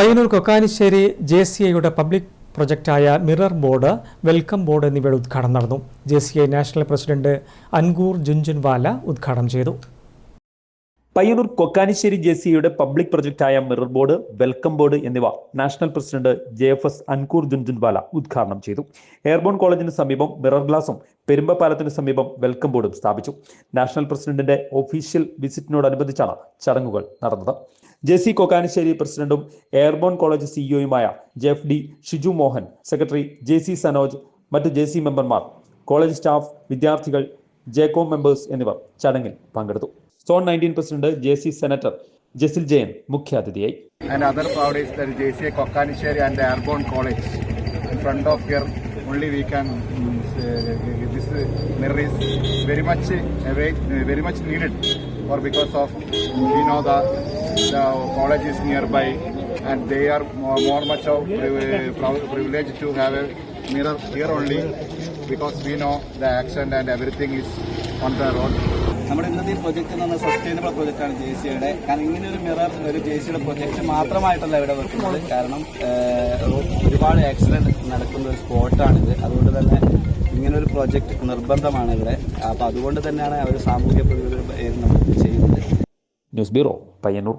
Payyanur Kokkanissery J C ഐയുടെ public പ്രൊജക്റ്റായ mirror board welcome board എന്നിവയുടെ ഉദ്ഘാടനം നടന്നു. J C I national president Ankur Jhunjhunwala ഉദ്ഘാടനം ചെയ്തു. പയ്യന്നൂർ കൊക്കാനിശ്ശേരി ജെ സിയുടെ പബ്ലിക് പ്രൊജക്റ്റായ മിറർ ബോർഡ് വെൽക്കം ബോർഡ് എന്നിവ national president J F S Ankur Jhunjhunwala ഉദ്ഘാടനം ചെയ്തു. എയർബോൺ കോളേജിന് സമീപം മിറർ ഗ്ലാസും പെരുമ്പപാലത്തിന് സമീപം വെൽക്കം ബോർഡും സ്ഥാപിച്ചു. നാഷണൽ പ്രസിഡന്റിന്റെ ഒഫീഷ്യൽ വിസിറ്റിനോടനുബന്ധിച്ചാണ് ചടങ്ങുകൾ നടന്നത്. ജെ സി കൊക്കാനിശ്ശേരി പ്രസിഡന്റും Airborne college സിഇഒയുമായ J F D Shiju Mohan secretary J C Sanoj മറ്റ് ജെ സി മെമ്പർമാർ കോളേജ് സ്റ്റാഫ് വിദ്യാർത്ഥികൾ ജേക്കോം മെമ്പേഴ്സ് എന്നിവർ ചടങ്ങിൽ പങ്കെടുത്തു. Zone nineteen president J C senator Jasil Jayan മുഖ്യാതിഥിയായി and other proud is that JCA Kokkanisheri and the Airborne College. In front of here, only we can mm, say, this uh, mirror is very much uh, very, very much needed, or because of we know the the college is nearby, and they are more, more much of privi- proud- privileged to have a mirror here only, because we know the action and everything is on the road. നമ്മുടെ ഇന്നത്തെ project എന്ന് പറഞ്ഞാൽ sustainable പ്രൊജക്റ്റാണ് J സിയുടെ കാരണം ഇങ്ങനെ ഒരു mirror ഒരു J സിയുടെ പ്രൊജക്ട് മാത്രമായിട്ടല്ല ഇവിടെ വെക്കുന്നത്. കാരണം ഒരുപാട് ആക്സിഡന്റ് നടക്കുന്ന ഒരു സ്പോട്ടാണിത് അതുകൊണ്ട് തന്നെ ഇങ്ങനെ ഒരു പ്രൊജക്ട് നിർബന്ധമാണ് ഇവിടെ. അപ്പോൾ അതുകൊണ്ട് തന്നെയാണ് അവർ സാമൂഹ്യ പ്രതിരോധം ചെയ്യുന്നത്. News bureau Payyanur.